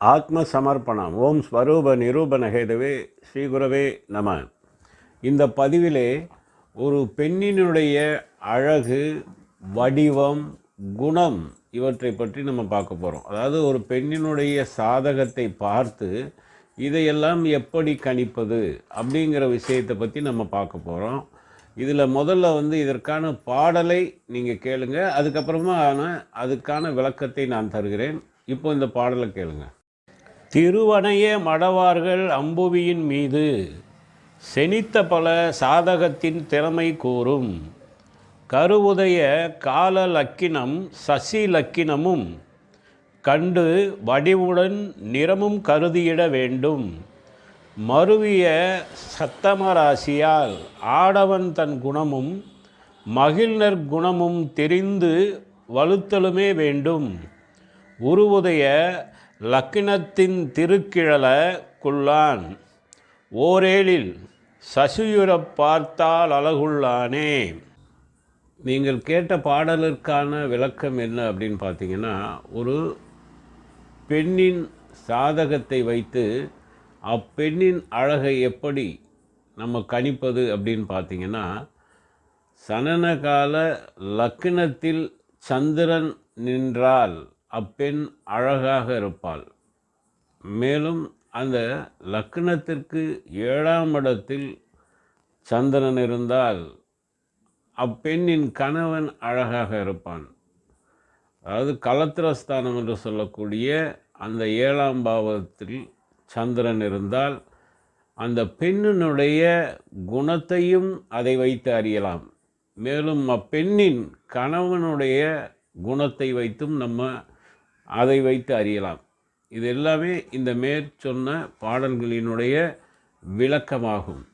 ஆத்ம சமர்ப்பணம் ஓம் ஸ்வரூப நிரூபண ஹேதவே ஸ்ரீகுரவே நம. இந்த பதிவிலே ஒரு பெண்ணினுடைய அழகு வடிவம் குணம் இவற்றை பற்றி நம்ம பார்க்க போகிறோம் அதாவது ஒரு பெண்ணினுடைய சாதகத்தை பார்த்து இதையெல்லாம் எப்படி கணிப்பது அப்படிங்கிற விஷயத்தை பற்றி நம்ம பார்க்க போகிறோம் இதில் முதல்ல வந்து இதற்கான பாடலை நீங்கள் கேளுங்க. அதுக்கப்புறமா ஆனால் அதுக்கான விளக்கத்தை நான் தருகிறேன். இப்போ இந்த பாடலை கேளுங்கள் திருவனைய மடவார்கள் அம்புவியின் மீது. செனித்த பல சாதகத்தின் திறமை கூறும். கருவுதய கால லக்கினம் சசி லக்கினமும். கண்டு வடிவுடன் நிறமும் கருதியிட வேண்டும். மருவிய சத்தமராசியால் ஆடவன் தன் குணமும் மகிழ்நர் குணமும் தெரிந்து வலுத்தலுமே வேண்டும். உருவுடைய லக்கினத்தின் திருக்கிழல குள்ளான் ஓரேலில் சசியுறப் பார்த்தால் அழகுள்ளானே. நீங்கள் கேட்ட பாடலுக்கான விளக்கம் என்ன அப்படின்னு பார்த்தீங்கன்னா ஒரு பெண்ணின் சாதகத்தை வைத்து அப்பெண்ணின் அழகை எப்படி நம்ம கணிப்பது அப்படின்னு பார்த்தீங்கன்னா சனனகால லக்கினத்தில் சந்திரன் நின்றால் அப்பெண் அழகாக இருப்பாள். மேலும் அந்த லக்னத்திற்கு ஏழாம் இடத்தில் சந்திரன் இருந்தால் அப்பெண்ணின் கணவன் அழகாக இருப்பான். அதாவது கலத்திரஸ்தானம் என்று சொல்லக்கூடிய அந்த ஏழாம் பாவத்தில் சந்திரன் இருந்தால் அந்த பெண்ணினுடைய குணத்தையும் அதை வைத்து அறியலாம். மேலும் அப்பெண்ணின் கணவனுடைய குணத்தை வைத்தும் நம்ம அதை வைத்து அறியலாம். இது எல்லாமே இந்த மேற்சொன்ன பாடல்களினுடைய விளக்கமாகும்.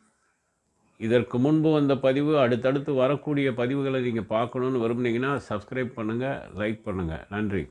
இதற்கு முன்பு வந்த பதிவு அடுத்தடுத்து வரக்கூடிய பதிவுகளை நீங்கள் பார்க்கணுன்னு விரும்புனீங்கன்னா சப்ஸ்கிரைப் பண்ணுங்கள் லைக் பண்ணுங்கள் நன்றி.